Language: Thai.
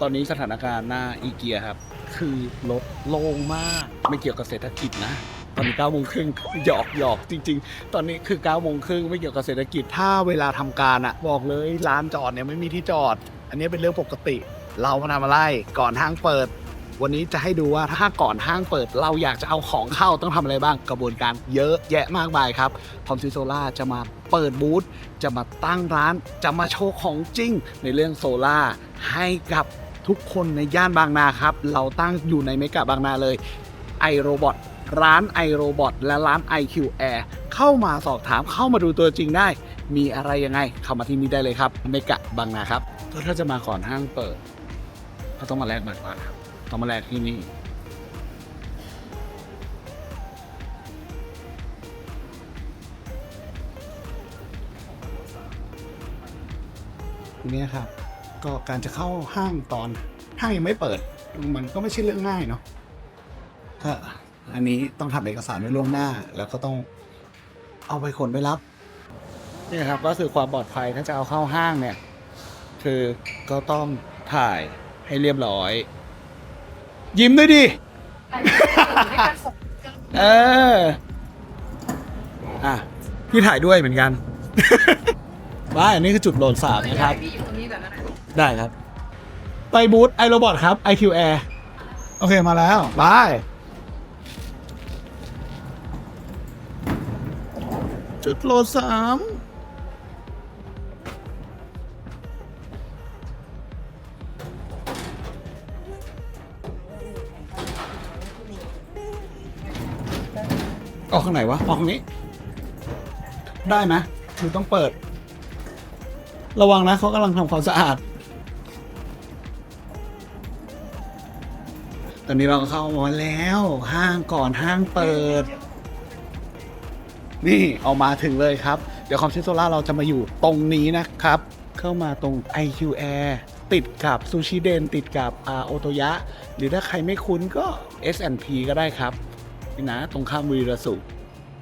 ตอนนี้สถานการณ์หน้าอีเกียครับ คือรถโล่งมากไม่เกี่ยวกับเศรษฐกิจนะ ตอนนี้9โมงครึ่งหยอกหยอกจริง ๆ ตอนนี้คือ9โมงครึ่งไม่เกี่ยวกับเศรษฐกิจถ้าเวลาทำการอะบอกเลยร้านจอดเนี่ยไม่มีที่จอด อันนี้เป็นเรื่องปกติ เรามาทำอะไรก่อนห้างเปิด วันนี้จะให้ดูว่าถ้าก่อนห้างเปิด เราอยากจะเอาของเข้าต้องทำอะไรบ้างกระบวนการเยอะแยะมากมายครับพอมซิโซล่าจะมาเปิดบูธจะมาตั้งร้าน จะมาโชว์ของจริงในเรื่องโซล่าให้กับ ทุกคนในย่านบางนาครับ เราตั้งอยู่ในเมกะบางนาเลยไอโรบอทร้านไอโรบอทและร้าน IQ Air เข้ามาสอบถามเข้ามาดูตัวจริงได้ มีอะไรยังไง เข้ามาที่นี่ได้เลยครับเมกะบางนาครับก็ถ้าจะมาก่อนห้างเปิดก็ต้องมาแลกบัตรก่อนครับต้องมาแลกที่นี่เนี่ยครับ ก็การจะเข้าห้างตอนห้างยังไม่เปิด มันก็ไม่ใช่เรื่องง่ายเนาะก็อันนี้ต้องทำเอกสารไว้ล่วงหน้า แล้วก็ต้องเอาไปขนไปรับนี่ครับก็คือความปลอดภัยถ้าจะเอาเข้าห้างเนี่ย คือก็ต้องถ่ายให้เรียบร้อย ยิ้มด้วยดิเอออะพี่ถ่ายด้วยเหมือนกันบ้าอันนี้คือจุดโหลดสามนะครับ ได้ครับ ไปบูธไอโรบอทครับ IQ Air โอเคมาแล้วบายจุดโหลดสามออกข้างไหนวะ ออกข้างนี้ ได้ไหมหรือต้องเปิด ระวังนะเขากำลังทำความสะอาด อนนี้เราเข้ามาแล้วห้างก่อนห้างเปิด นี่เอามาถึงเลยครับ เดี๋ยวคอมซิโซล่าเราจะมาอยู่ตรงนี้นะครับ เข้ามาตรง IQ Air ติดกับซูชิเดนติดกับอาโอโตยะ หรือถ้าใครไม่คุ้นก็ S&P ก็ได้ครับนี่นะตรงข้ามวีรสุ